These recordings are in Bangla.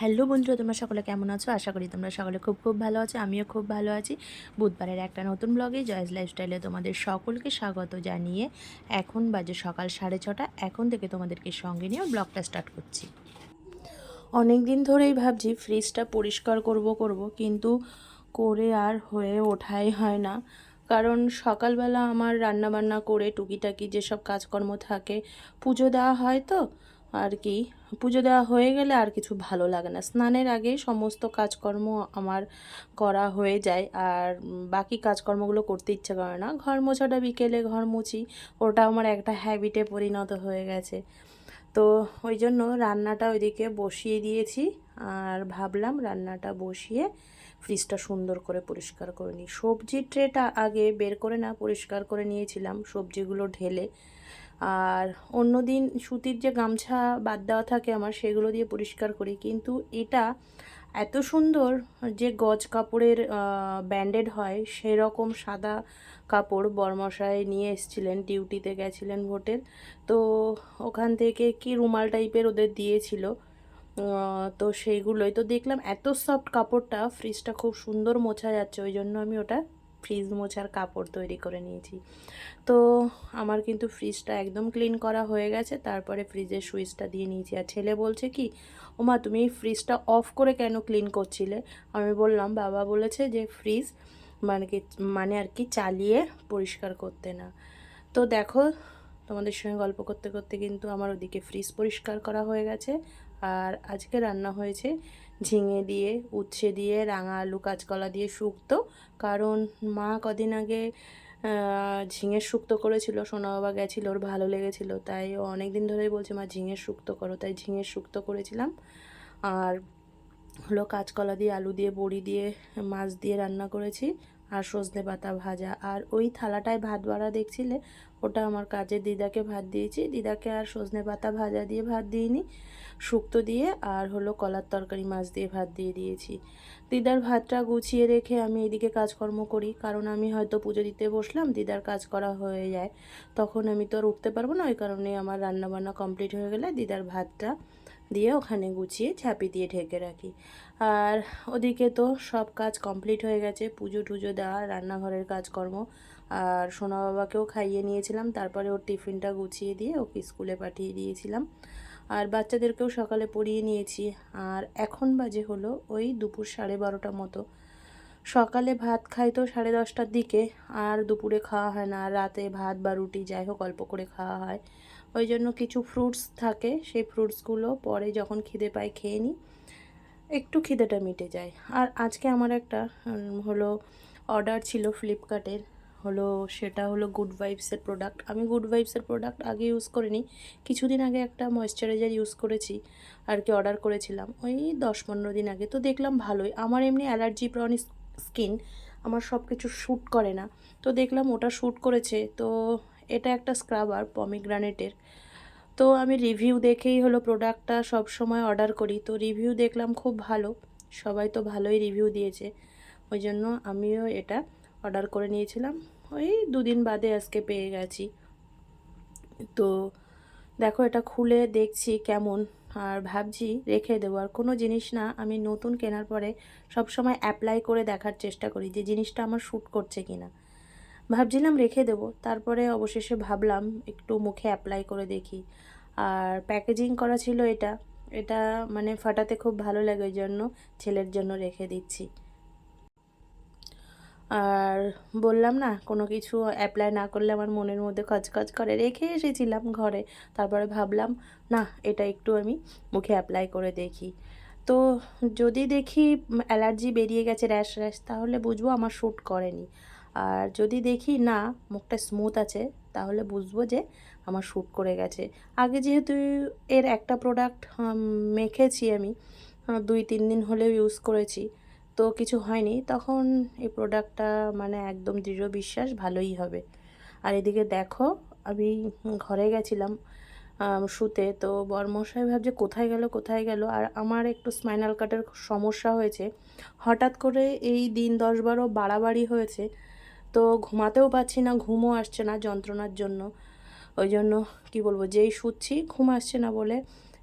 হ্যালো বন্ধুরা, তোমরা সকলে কেমন আছো? আশা করি তোমরা সকলে খুব খুব ভালো আছো, আমিও খুব ভালো আছি। বুধবারের একটা নতুন ব্লগে জয়েস লাইফস্টাইলে তোমাদের সকলকে স্বাগত জানিয়ে এখন বাজে সকাল সাড়ে ছটা। এখন থেকে তোমাদেরকে সঙ্গে নিয়ে ব্লগটা স্টার্ট করছি। অনেক দিন ধরেই ভাবছি ফ্রিজটা পরিষ্কার করব করব, কিন্তু করে আর হয়ে ওঠাই হয় না। কারণ সকালবেলা আমার রান্না বান্না করে টুকিটাকি যেসব কাজকর্ম থাকে, পুজো দেওয়া হয় তো, আর কি। পুজো দেওয়া হয়ে গেলে আর কিছু ভালো লাগে না। স্নানের আগেই সমস্ত কাজকর্ম আমার করা হয়ে যায়। আর বাকি কাজকর্মগুলো করতে ইচ্ছে করে না। ঘর মোছাটা বিকেলে ঘর মুছি, ওটা আমার একটা হ্যাবিটে পরিণত হয়ে গেছে। তো ওই জন্য রান্নাটা ওইদিকে বসিয়ে দিয়েছি। আর ভাবলাম রান্নাটা বসিয়ে ফ্রিজটা সুন্দর করে পরিষ্কার করে নিই। সবজি ট্রেটা আগে বের করে না, পরিষ্কার করে নিয়েছিলাম। সবজিগুলো ঢেলে আর অন্য দিন সুতির যে গামছা বাদ দেওয়া থাকে আমার, সেগুলো দিয়ে পরিষ্কার করি। কিন্তু এটা এত সুন্দর যে গজ কাপড়ের ব্যান্ডেড হয়, সেরকম সাদা কাপড় বরমশাই নিয়ে এসেছিলেন, ডিউটিতে গেছিলেন ভোটের। তো ওখান থেকে কি রুমাল টাইপের ওদের দিয়েছিল তো সেইগুলোই। তো দেখলাম এত সফট কাপড়টা ফ্রিজটা খুব সুন্দর মোছা যাচ্ছে, ওই জন্য আমি ওটা ফ্রিজ মোছার কাপড় তৈরি করে নিয়েছি। তো আমার কিন্তু ফ্রিজটা একদম ক্লিন করা হয়ে গেছে, তারপরে ফ্রিজের সুইচটা দিয়ে নিয়েছি। আর ছেলে বলছে কি, ওমা, তুমি ফ্রিজটা অফ করে কেন ক্লিন করছিলে? আমি বললাম, বাবা বলেছে যে ফ্রিজ মানে কি মানে আর কি চালিয়ে পরিষ্কার করতে না। তো দেখো, তোমাদের সঙ্গে গল্প করতে করতে কিন্তু আমার ওদিকে ফ্রিজ পরিষ্কার করা হয়ে গেছে। আর আজকে রান্না হয়েছে ঝিঙে দিয়ে, উচ্ছে দিয়ে, রাঙা আলু, কাঁচকলা দিয়ে শুক্তো। কারণ মা কদিন আগে ঝিঙে ঝিঙের শুক্তো করেছিল, সোনা বাবা গেছিল, ওর ভালো লেগেছিল, তাই ও অনেক দিন ধরেই বলছে, মা ঝিঙের শুক্ত করো। তাই ঝিঙের শুক্তো করেছিলাম। আর হলো কাঁচকলা দিয়ে, আলু দিয়ে, বড়ি দিয়ে, মাছ দিয়ে রান্না করেছি। আর সজনে পাতা ভাজা। আর ওই থালাটায় ভাত বাড়া দেখছিলে? ওটা আমার কাজের দিদাকে ভাত দিয়েছি। দিদাকে আর সজনে পাতা ভাজা দিয়ে ভাত দিইনি। শুক্তো দিয়ে আর হলো কলার তরকারি মাছ দিয়ে ভাত দিয়ে দিয়েছি। দিদার ভাতটা গুছিয়ে রেখে আমি এদিকে কাজকর্ম করি। কারণ আমি হয়তো পুজো দিতে বসলাম, দিদার কাজ করা হয়ে যায়। তখন আমি তো আর উঠতে পারব না। ওই কারণে আমার রান্না বান্না কমপ্লিট হয়ে গেলে দিদার ভাতটা দিয়ে ওখানে গুছিয়ে ঝাঁপি দিয়ে ঢেকে রাখি। আর ওদিকে তো সব কাজ কমপ্লিট হয়ে গেছে, পুজো টুজো দেওয়া, রান্নাঘরের কাজকর্ম। আর সোনা বাবাকেও খাইয়ে নিয়েছিলাম, তারপরে ওর টিফিনটা গুছিয়ে দিয়ে ওকে স্কুলে পাঠিয়ে দিয়েছিলাম। আর বাচ্চাদেরকেও সকালে পড়িয়ে নিয়েছি। আর এখন বাজে হলো ওই দুপুর সাড়ে বারোটা মতো। সকালে ভাত খাই তো সাড়ে দশটার দিকে, আর দুপুরে খাওয়া হয় না। রাতে ভাত বা রুটি যাই হোক অল্প করে খাওয়া হয়। ওই জন্য কিছু ফ্রুটস থাকে, সেই ফ্রুটসগুলো পরে যখন খিদে পায় খেয়ে নিই। একটু খিদেটা মিটে যায়। আর আজকে আমার একটা হলো অর্ডার ছিল ফ্লিপকার্টের। হলো সেটা হলো গুড ভাইবসের প্রোডাক্ট আমি গুড ভাইবসের প্রোডাক্ট আগে ইউজ করিনি। কিছুদিন আগে একটা ময়েশ্চারাইজার ইউজ করেছি আর কি অর্ডার করেছিলাম। ওই দশ পনেরো দিন আগে। তো দেখলাম ভালোই। আমার এমনি অ্যালার্জি প্রন স্কিন আমার সব কিছু শ্যুট করে না। তো দেখলাম ওটা শ্যুট করেছে। তো এটা একটা স্ক্রাবার পমিগ্রানেটের তো আমি রিভিউ দেখেই হলো প্রোডাক্টটা সব সময় অর্ডার করি। তো রিভিউ দেখলাম খুব ভালো। সবাই তো ভালোই রিভিউ দিয়েছে। ওই জন্য আমিও এটা অর্ডার করে নিয়েছিলাম। ওই দুদিন বাদে আজকে পেয়ে গেছি। তো দেখো এটা খুলে দেখছি কেমন। আর ভাবছি রেখে দেবো। আর কোনো জিনিস না, আমি নতুন কেনার পরে সব সময় অ্যাপ্লাই করে দেখার চেষ্টা করি যে জিনিসটা আমার শ্যুট করছে কি না ভাবছিলাম রেখে দেবো। তারপরে অবশেষে ভাবলাম একটু মুখে অ্যাপ্লাই করে দেখি। আর প্যাকেজিং করা ছিল এটা। এটা মানে ফাটাতে খুব ভালো লাগে ওই জন্য ছেলের জন্য রেখে দিচ্ছি। আর বললাম না, কোনো কিছু অ্যাপ্লাই না করলে আমার মনের মধ্যে খচখচ করে। রেখে এসেছিলাম ঘরে। তারপরে ভাবলাম, না, এটা একটু আমি মুখে অ্যাপ্লাই করে দেখি। তো যদি দেখি অ্যালার্জি বেরিয়ে গেছে র্যাশ র্যাশ তাহলে বুঝব আমার শ্যুট করেনি। আর যদি দেখি না, মুখটা স্মুথ আছে, তাহলে বুঝব যে আমার শ্যুট করে গেছে। আগে যেহেতু এর একটা প্রোডাক্ট মেখেছি আমি দুই তিন দিন হলেও ইউজ করেছি, তো কিছু হয়নি, তখন এই প্রোডাক্টটা মানে একদম দৃঢ় বিশ্বাস, ভালোই হবে। আর এদিকে দেখো, আমি ঘরে গেছিলাম শুতে তো বরমশাই ভাবছে কোথায় গেল কোথায় গেল, আর আমার একটু স্পাইনাল কাটের সমস্যা হয়েছে। হঠাৎ করে এই দিন দশ বারো বাড়াবাড়ি হয়েছে তো ঘুমাতেও পারছি না, ঘুমও আসছে না যন্ত্রণার জন্য। ওই জন্য কি বলব, যেই শুচ্ছি ঘুম আসছে না বলে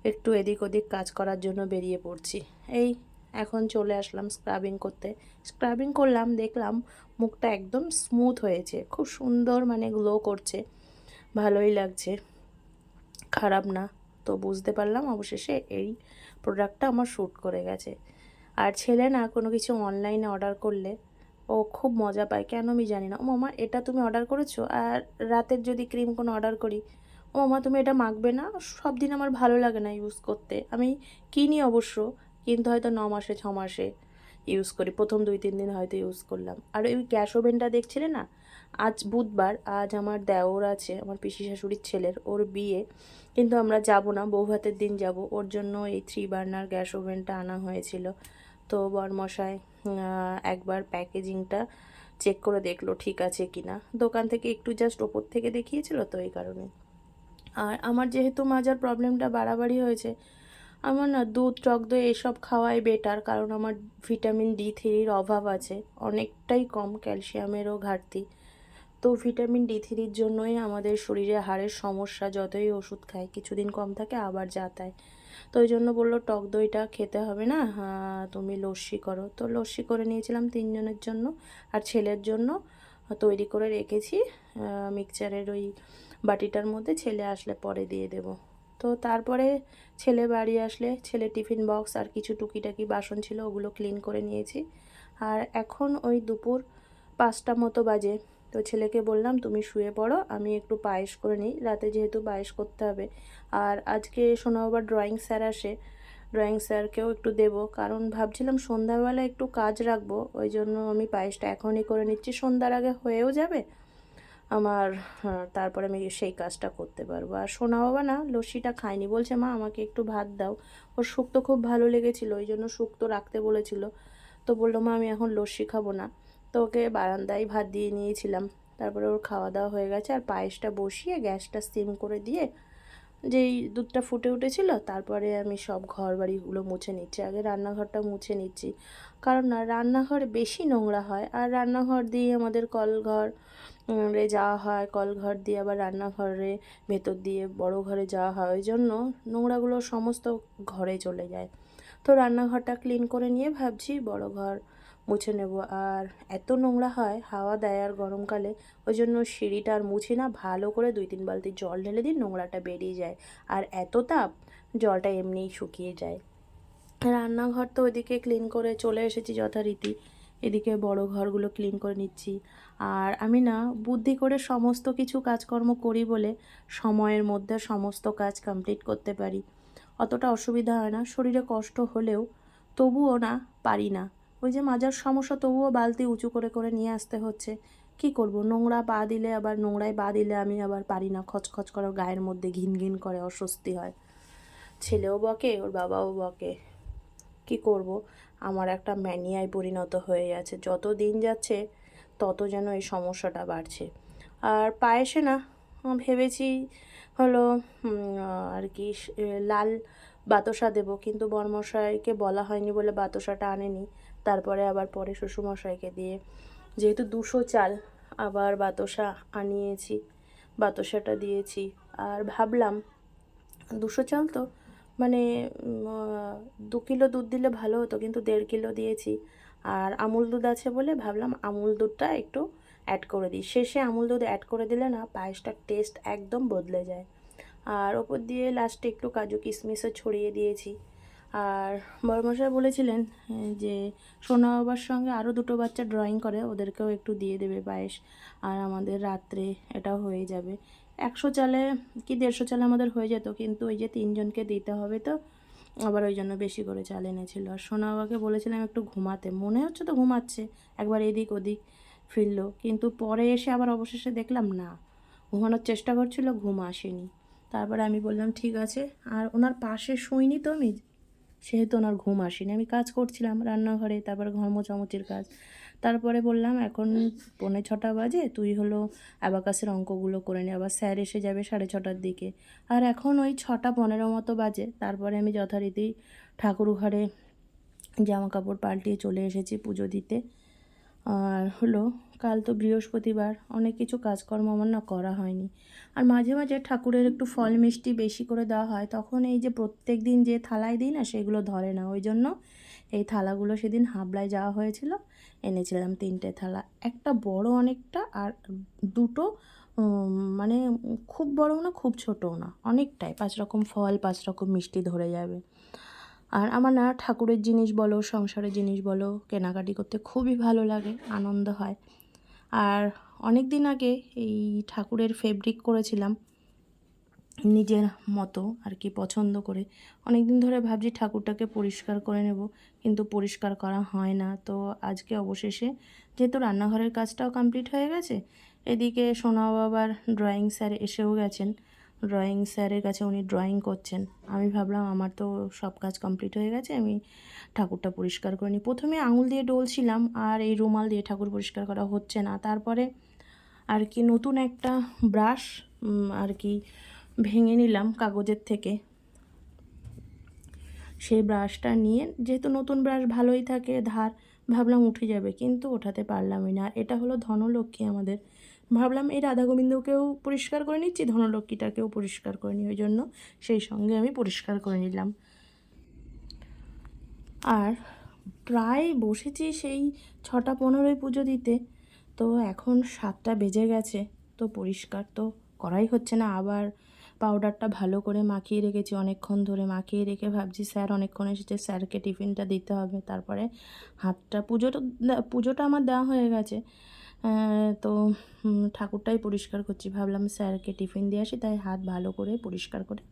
একটু এদিক ওদিক কাজ করার জন্য বেরিয়ে পড়ছি। এই এখন চলে আসলাম স্ক্রাবিং করতে। স্ক্রাবিং করলাম, দেখলাম মুখটা একদম স্মুথ হয়েছে। খুব সুন্দর মানে গ্লো করছে। ভালোই লাগছে। খারাপ না, তো বুঝতে পারলাম অবশেষে এই প্রোডাক্টটা আমার শ্যুট করে গেছে। আর ছেলে না কোনো কিছু অনলাইনে অর্ডার করলে ও খুব মজা পায়, কেন আমি জানি না। ও মামা, এটা তুমি অর্ডার করেছ? আর রাতের যদি ক্রিম কোনো অর্ডার করি? ও মামা, তুমি এটা মাখবে না? সব দিন আমার ভালো লাগে না ইউজ করতে। আমি কিনি অবশ্য, কিন্তু হয়তো ন মাসে, ছ মাসে ইউজ করি। প্রথম দুই, তিন দিন হয়তো ইউজ করলাম। আর ওই গ্যাস ওভেনটা দেখছিলে না? আজ বুধবার, আজ আমার দেওর আছে, আমার পিসি শাশুড়ির ছেলের, ওর বিয়ে। কিন্তু আমরা যাব না বউ ভাতের দিন যাব। ওর জন্য এই থ্রি বার্নার গ্যাস ওভেনটা আনা হয়েছিল। তো বরমশাই একবার প্যাকেজিংটা চেক করে দেখল ঠিক আছে কি না দোকান থেকে একটু জাস্ট ওপর থেকে দেখিয়েছিল তো এই কারণে। আর আমার যেহেতু মাজার প্রবলেমটা বাড়াবাড়ি হয়েছে, আমার না দুধ, টক দই এসব খাওয়াই বেটার কারণ আমার ভিটামিন ডি থ্রির অভাব আছে। অনেকটাই কম ক্যালসিয়ামেরও ঘাটতি। তো ভিটামিন ডি থ্রির জন্যই আমাদের শরীরে হাড়ের সমস্যা, যতই ওষুধ খাই কিছুদিন কম থাকে, আবার যাতায় তো ওই জন্য বলল, টক দইটা খেতে হবে না তুমি লস্যি করো। তো লস্যি করে নিয়েছিলাম তিনজনের জন্য আর ছেলের জন্য। তৈরি করে রেখেছি মিক্সচারের ওই বাটিটার মধ্যে ছেলে আসলে পরে দিয়ে দেব। তো তারপরে ছেলে বাড়ি আসলে, ছেলে টিফিন বক্স আর কিছু টুকিটাকি বাসন ছিল, ওগুলো ক্লিন করে নিয়েছি। আর এখন ওই দুপুর পাঁচটা মতো বাজে। তো ছেলেকে বললাম, তুমি শুয়ে পড়ো, আমি একটু পায়েস করে নিই, রাতে যেহেতু পায়েস করতে হবে। আর আজকে শোনা, আবার ড্রয়িং স্যার আসে। ড্রয়িং স্যারকেও একটু দেব, কারণ ভাবছিলাম সন্ধ্যাবেলা একটু কাজ রাখব, ওই জন্য আমি পায়েসটা এখনই করে নিচ্ছি, সন্ধ্যার আগে হয়েও যাবে। আমার তারপরে আমি সেই কাজটা করতে পারব। আর সোনা বাবা না, লস্যিটা খায়নি বলছে, মা, আমাকে একটু ভাত দাও। ওর শুক্তো খুব ভালো লেগেছিলো, ওই জন্য শুক্তো রাখতে বলেছিল। তো বলল, মা, আমি এখন লস্যি খাব না। তো ওকে বারান্দায় ভাত দিয়ে নিয়েছিলাম। তারপরে ওর খাওয়া দাওয়া হয়ে গেছে আর পায়েসটা বসিয়ে গ্যাসটা সিম করে দিয়ে যেই দুধটা ফুটে উঠেছিল, তারপরে আমি সব ঘর বাড়িগুলো মুছে নিচ্ছি। আগে রান্নাঘরটা মুছে নিচ্ছি। কারণ না, রান্নাঘর বেশি নোংরা হয় আর রান্নাঘর দিয়ে আমাদের কলঘর রে যাওয়া হয়। কলঘর দিয়ে আবার রান্নাঘরে ভেতর দিয়ে বড় ঘরে যাওয়া হয়। ওই জন্য নোংরাগুলো সমস্ত ঘরে চলে যায়। তো রান্নাঘরটা ক্লিন করে নিয়ে ভাবছি বড় ঘর মুছে নেব। আর এত নোংরা হয়, হাওয়া দেয় আর গরমকালে, ওই জন্য সিঁড়িটা আর মুছি না, ভালো করে দুই তিন বালতি জল ঢেলে দিই নোংরাটা বেরিয়ে যায়। আর এত তাপ, জলটা এমনিই শুকিয়ে যায়। রান্নাঘর তো ওইদিকে ক্লিন করে চলে এসেছি যথারীতি। এদিকে বড় ঘরগুলো ক্লিন করে নিচ্ছি। আর আমি না, বুদ্ধি করে সমস্ত কিছু কাজকর্ম করি বলে সময়ের মধ্যে সমস্ত কাজ কমপ্লিট করতে পারি। অতটা অসুবিধা হয় না, শরীরে কষ্ট হলেও তবুও না, পারি না। ওই যে মাজার সমস্যা তবুও বালতি উঁচু করে করে নিয়ে আসতে হচ্ছে। কি করব? নোংরা পা দিলে আবার, নোংরায় পা দিলে আমি আবার পারি না। খচখচ করে গায়ের মধ্যে ঘিন ঘিন করে অস্বস্তি হয়। ছেলেও বকে, ওর বাবাও বকে। কি করব? আমার একটা ম্যানিয়ায় পরিণত হয়ে যাচ্ছে যত দিন যাচ্ছে, তত যেন এই সমস্যাটা বাড়ছে। আর পায়েসে না, ভেবেছি হলো আর কি লাল বাতসা দেবো। কিন্তু বরমশাইকে বলা হয়নি বলে বাতসাটা আনেনি। তারপরে আবার পরে শ্বশুরমশাইকে দিয়ে। যেহেতু দুশো চাল আবার বাতসা আনিয়েছি বাতসাটা দিয়েছি। আর ভাবলাম দুশো চাল তো মানে দু কিলো দুধ দিলে ভালো হতো, কিন্তু দেড় কিলো দিয়েছি। আর আমুল দুধ আছে বলে ভাবলাম আমুল দুধটা একটু অ্যাড করে দিই। শেষে আমুল দুধ অ্যাড করে দিলে না পায়েসটার টেস্ট একদম বদলে যায়। আর ওপর দিয়ে লাস্টে একটু কাজু কিশমিশও ছড়িয়ে দিয়েছি। আর বড়মশাই বলেছিলেন যে সোনা বাবার সঙ্গে আরও দুটো বাচ্চা ড্রয়িং করে, ওদেরকেও একটু দিয়ে দেবে পায়েস। আর আমাদের রাত্রে এটা হয়ে যাবে। একশো চালে কি দেড়শো চালে আমাদের হয়ে যেত, কিন্তু ওই যে তিনজনকে দিতে হবে তো, আবার ওই জন্য বেশি করে চাল এনেছিল। আর সোনা বাবাকে বলেছিলাম একটু ঘুমাতে, মনে হচ্ছে তো ঘুমাচ্ছে, একবার এদিক ওদিক ফিরলো, কিন্তু পরে এসে আবার অবশেষে দেখলাম না, ঘুমানোর চেষ্টা করছিল, ঘুম আসেনি। তারপরে আমি বললাম, ঠিক আছে, আর ওনার পাশে শুইনি তো আমি? সেহেতু ওনার ঘুম আসেনি। আমি কাজ করছিলাম রান্নাঘরে, তারপরে ঘর মোচামুচির কাজ। তারপরে বললাম, এখন পৌনে ছটা বাজে, তুই হলো অ্যাবাকাসের অঙ্কগুলো করে নে। আবার স্যার এসে যাবে সাড়ে ছটার দিকে। আর এখন ওই ছটা পনেরো মতো বাজে। তারপরে আমি যথারীতি ঠাকুর ঘরে জামা কাপড় পাল্টিয়ে চলে এসেছি পুজো দিতে। আর হলো কাল তো বৃহস্পতিবার, অনেক কিছু কাজকর্ম আমার না করা হয়নি। আর মাঝে মাঝে ঠাকুরের একটু ফল মিষ্টি বেশি করে দেওয়া হয়, তখন এই যে প্রত্যেক দিন যে থালায় দিই না, সেগুলো ধরে না। ওই জন্য এই থালাগুলো সেদিন হাবলায় যাওয়া হয়েছিল, এনেছিলাম তিনটে থালা। একটা বড় অনেকটা আর দুটো মানে খুব বড়ও না, খুব ছোটও না। অনেকটাই, পাঁচ রকম ফল, পাঁচ রকম মিষ্টি ধরে যাবে। আর আমার না ঠাকুরের জিনিস বলো, সংসারের জিনিস বলো, কেনাকাটি করতে খুবই ভালো লাগে, আনন্দ হয়। আর অনেক দিন আগে এই ঠাকুরের ফেব্রিক করেছিলাম নিজের মতো আর কি পছন্দ করে। অনেক দিন ধরে ভাবছি ঠাকুরটাকে পরিষ্কার করে নেব, কিন্তু পরিষ্কার করা হয় না। তো আজকে অবশেষে যেহেতু রান্নাঘরের কাজটাও কমপ্লিট হয়ে গেছে, এদিকে সোনা বাবার ড্রয়িং স্যার এসেও গেছেন। ড্রয়িং স্যারের কাছে উনি ড্রয়িং করছেন। আমি ভাবলাম, আমার তো সব কাজ কমপ্লিট হয়ে গেছে, আমি ঠাকুরটা পরিষ্কার করে নিই। প্রথমে আঙুল দিয়ে ডলছিলাম, আর এই রুমাল দিয়ে ঠাকুর পরিষ্কার করা হচ্ছে না। তারপরে আর কি নতুন একটা ব্রাশ আর কি ভেঙে নিলাম কাগজের থেকে। সেই ব্রাশটা নিয়ে, যেহেতু নতুন ব্রাশ ভালোই থাকে ধার ভাবলাম উঠে যাবে, কিন্তু ওঠাতে পারলামই না। আর এটা হলো ধনলক্ষ্মী আমাদের। ভাবলাম এই রাধা গোবিন্দকেও পরিষ্কার করে নিচ্ছি, ধনলক্ষ্মীটাকেও পরিষ্কার করে নিই ওই জন্য সেই সঙ্গে আমি পরিষ্কার করে নিলাম। আর প্রায় বসেছি সেই ছটা পনেরোই পুজো দিতে, তো এখন সাতটা বেজে গেছে, তো পরিষ্কার তো করাই হচ্ছে না। আবার পাউডারটা ভালো করে মাখিয়ে রেখেছি অনেকক্ষণ ধরে মাখিয়ে রেখে ভাবছি, স্যার, অনেকক্ষণ এসেছে, স্যারকে টিফিনটা দিতে হবে। তারপরে হাতটা, পুজোটা পুজোটা আমার দেওয়া হয়ে গেছে। তো ঠাকুরটাই পরিষ্কার করছি। ভাবলাম স্যারকে টিফিন দিয়ে আসি, তাই হাত ভালো করে পরিষ্কার করে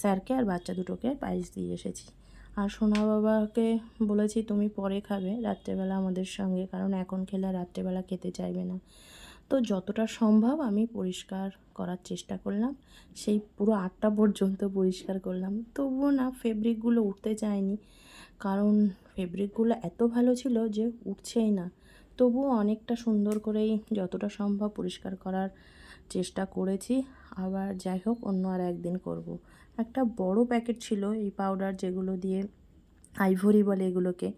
স্যারকে আর বাচ্চা দুটোকে পায়েস দিয়ে এসেছি। আর সোনা বাবাকে বলেছি, তুমি পরে খাবে রাত্রেবেলা আমাদের সঙ্গে, কারণ এখন খেলে রাত্রেবেলা খেতে চাইবে না। তো যতটা সম্ভব আমি পরিষ্কার করার চেষ্টা করলাম। সেই পুরো আটটা পর্যন্ত পরিষ্কার করলাম। তবুও না ফেব্রিকগুলো উঠতে চায়নি। কারণ ফেব্রিকগুলো এত ভালো ছিল যে উঠছেই না। তবুও অনেকটা সুন্দর করেই যতটা সম্ভব পরিষ্কার করার চেষ্টা করেছি। আবার যাই হোক, অন্য আর একদিন করব। একটা বড় প্যাকেট ছিল এই পাউডার যেগুলো দিয়ে আইভরি বলে এগুলোকে।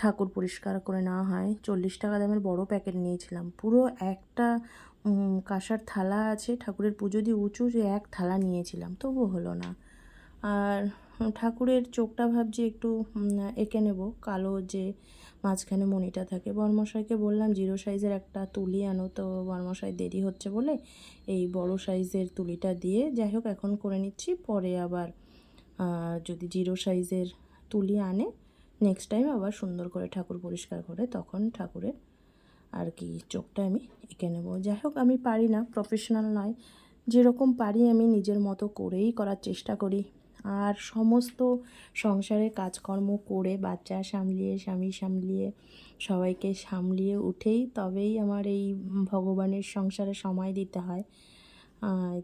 ঠাকুর পরিষ্কার করে নেওয়া হয়। চল্লিশ টাকা দামের বড় প্যাকেট নিয়েছিলাম। পুরো একটা কাঁসার থালা আছে। ঠাকুরের পুজো দিয়ে উঁচু যে এক থালা নিয়েছিলাম, তবু হলো না। আর ঠাকুরের চোখটা ভাবছি একটু এঁকে নেব। কালো যে মাঝখানে মণিটা থাকে। বর্মশাইকে বললাম, জিরো সাইজের একটা তুলি আনো। তো বর্মশাই, দেরি হচ্ছে বলে এই বড় সাইজের তুলিটা দিয়ে যাই হোক, এখন করে নিচ্ছি। পরে আবার যদি জিরো সাইজের তুলি আনে নেক্সট টাইম আবার সুন্দর করে ঠাকুর পরিষ্কার করে তখন ঠাকুরের আর কি চোখটা আমি এঁকে নেব। যাই হোক, আমি পারি না প্রফেশনাল নয়। যেরকম পারি আমি নিজের মতো করেই করার চেষ্টা করি। আর সমস্ত সংসারের কাজকর্ম করে বাচ্চা সামলিয়ে, স্বামী সামলিয়ে, সবাইকে সামলিয়ে উঠেই তবেই আমার এই ভগবানের সংসারে সময় দিতে হয়।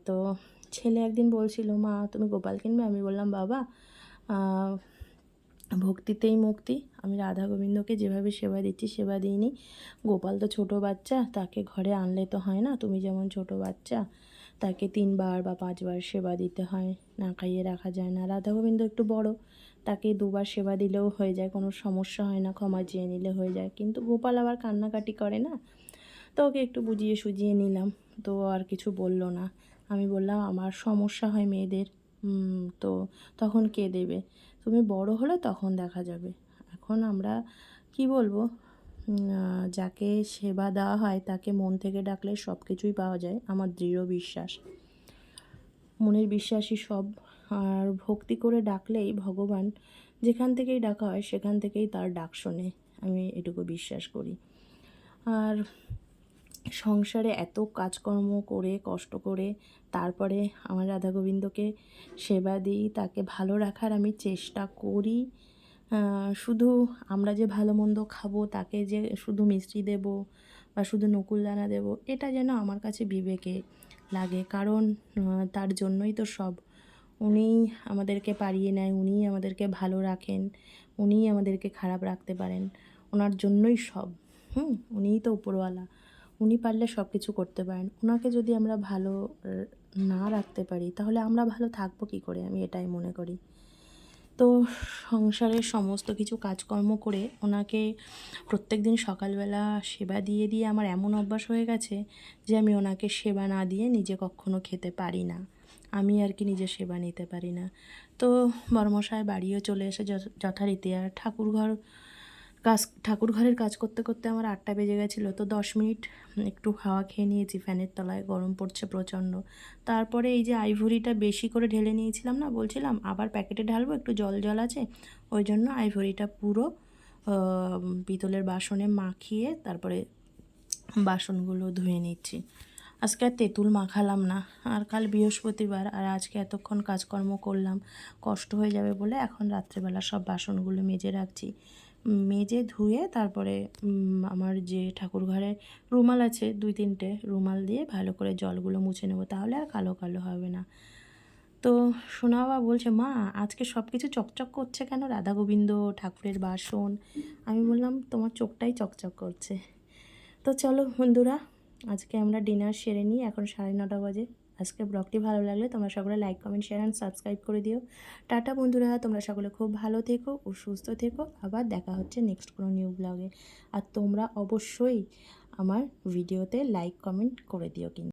তো ছেলে একদিন বলছিল, মা, তুমি গোপাল কিনবে? আমি বললাম, বাবা ভক্তিতেই মুক্তি। আমি রাধা গোবিন্দকে যেভাবে সেবা দিচ্ছি, সেবা দিইনি। গোপাল তো ছোট বাচ্চা, তাকে ঘরে আনলে তো হয় না। তুমি যেমন ছোট বাচ্চা, তাকে তিনবার বা পাঁচবার সেবা দিতে হয়। না খাইয়ে রাখা যায় না। রাধা গোবিন্দ একটু বড়, তাকে দুবার সেবা দিলেও হয়ে যায়, কোনো সমস্যা হয় না, ক্ষমা চেয়ে নিলে হয়ে যায়। কিন্তু গোপাল আবার কান্নাকাটি করে না। তো ওকে একটু বুঝিয়ে সুজিয়ে নিলাম। তো আর কিছু বলল না। আমি বললাম, আমার সমস্যা হয় মেয়েদের। তো তখন কে দেবে? তুমি বড় হলে তখন দেখা যাবে। এখন আমরা, কি বলব যাকে সেবা দেওয়া হয়, তাকে মন থেকে ডাকলে সব কিছুই পাওয়া যায়, আমার দৃঢ় বিশ্বাস। মনের বিশ্বাসই সব। আর ভক্তি করে ডাকলেই ভগবান যেখান থেকেই ডাকা হয়, সেখান থেকেই তার ডাক শোনে। আমি এটুকু বিশ্বাস করি। আর সংসারে এত কাজকর্ম করে, কষ্ট করে, তারপরে আমার রাধা গোবিন্দকে সেবা দিই, তাকে ভালো রাখার আমি চেষ্টা করি। শুধু আমরা যে ভালো মন্দ খাব, তাকে যে শুধু মিষ্টি দেব বা শুধু নকুলদানা দেব, এটা যেন আমার কাছে বিবেকে লাগে। কারণ তার জন্যই তো সব। উনিই আমাদেরকে পারিয়ে নেয়, উনিই আমাদেরকে ভালো রাখেন, উনিই আমাদেরকে খারাপ রাখতে পারেন। ওনার জন্যই সব। হুম, উনিই তো উপরওয়ালা। উনি পারলে সব কিছু করতে পারেন। ওনাকে যদি আমরা ভালো না রাখতে পারি, তাহলে আমরা ভালো থাকব কী করে? আমি এটাই মনে করি। তো সংসারের সমস্ত কিছু কাজকর্ম করে ওনাকে প্রত্যেক দিন সকালবেলা সেবা দিয়ে দিয়ে আমার এমন অভ্যাস হয়ে গেছে যে আমি ওনাকে সেবা না দিয়ে নিজে কখনো খেতে পারি না। আমি আর কি নিজে সেবা নিতে পারি না। তো বর্মশায় বাড়িও চলে এসে যথ- যথারীতি আর ঠাকুরঘর কাজ ঠাকুর ঘরের কাজ করতে করতে আমার আটটা বেজে গেছিল, তো দশ মিনিট একটু হাওয়া খেয়ে নিয়েছি, ফ্যানের তলায়, গরম পড়ছে প্রচণ্ড। তারপরে এই যে আইভরিটা বেশি করে ঢেলে নিয়েছিলাম না, বলছিলাম আবার প্যাকেটে ঢালবো, একটু জল জল আছে, ওই জন্য আইভরিটা পুরো পিতলের বাসনে মাখিয়ে তারপরে বাসনগুলো ধুয়ে নিচ্ছি। আজকে আর তেঁতুল মাখালাম না, আর কাল বৃহস্পতিবার, আর আজকে এতক্ষণ কাজকর্ম করলাম, কষ্ট হয়ে যাবে বলে এখন রাত্রেবেলা সব বাসনগুলো মেজে রাখছি। মেজে ধুয়ে তারপরে আমার যে ঠাকুর ঘরে রুমাল আছে, দুই তিনটে রুমাল দিয়ে ভালো করে জলগুলো মুছে নেব, তাহলে আর কালো কালো হবে না। তো সোনাবা বলছে, মা, আজকে সব কিছু চকচক করছে কেন? রাধা গোবিন্দ ঠাকুরের বাসন। আমি বললাম, তোমার চোখটাই চকচক করছে। তো চলো বন্ধুরা, আজকে আমরা ডিনার সেরে নিই, এখন সাড়ে নটা বাজে। আজকে ব্লগটি ভালো লাগলে তোমরা সকলে like, comment share and subscribe করে দিও। টাটা বন্ধুরা, তোমরা সকলে খুব ভালো থেকো ও সুস্থ থেকো। আবার দেখা হচ্ছে নেক্সট কোনো নিউ ব্লগে আর তোমরা অবশ্যই আমার ভিডিওতে লাইক কমেন্ট করে দিও কিন্তু।